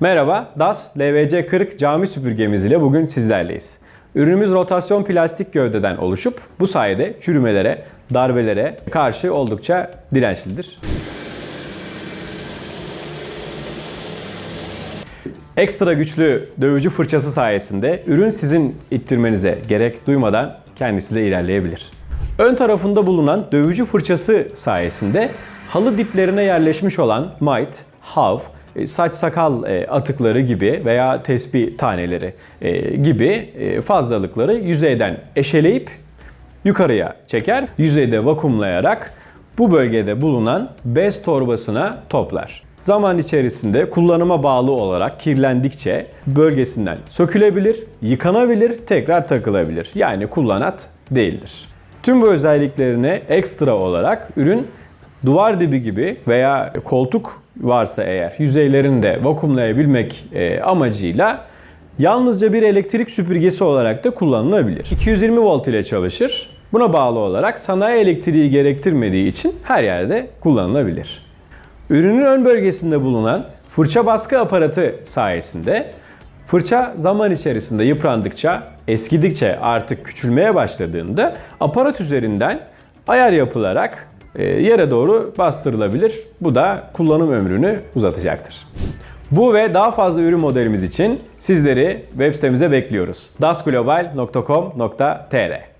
Merhaba, DAS LVC40 cami süpürgemiz ile bugün sizlerleyiz. Ürünümüz rotasyon plastik gövdeden oluşup bu sayede çürümelere, darbelere karşı oldukça dirençlidir. Ekstra güçlü dövücü fırçası sayesinde ürün sizin ittirmenize gerek duymadan kendisi de ilerleyebilir. Ön tarafında bulunan dövücü fırçası sayesinde halı diplerine yerleşmiş olan mite, hav, saç sakal e, atıkları gibi veya tespih taneleri e, gibi e, fazlalıkları yüzeyden eşeleyip yukarıya çeker. Yüzeyde vakumlayarak bu bölgede bulunan bez torbasına toplar. Zaman içerisinde kullanıma bağlı olarak kirlendikçe bölgesinden sökülebilir, yıkanabilir, tekrar takılabilir. Yani kullanat değildir. Tüm bu özelliklerine ekstra olarak ürün duvar dibi gibi veya koltuk varsa eğer yüzeylerini de vakumlayabilmek e, amacıyla yalnızca bir elektrik süpürgesi olarak da kullanılabilir. 220 volt ile çalışır. Buna bağlı olarak sanayi elektriği gerektirmediği için her yerde kullanılabilir. Ürünün ön bölgesinde bulunan fırça baskı aparatı sayesinde fırça zaman içerisinde yıprandıkça, eskidikçe artık küçülmeye başladığında aparat üzerinden ayar yapılarak yere doğru bastırılabilir. Bu da kullanım ömrünü uzatacaktır. Bu ve daha fazla ürün modelimiz için sizleri web sitemize bekliyoruz. dasglobal.com.tr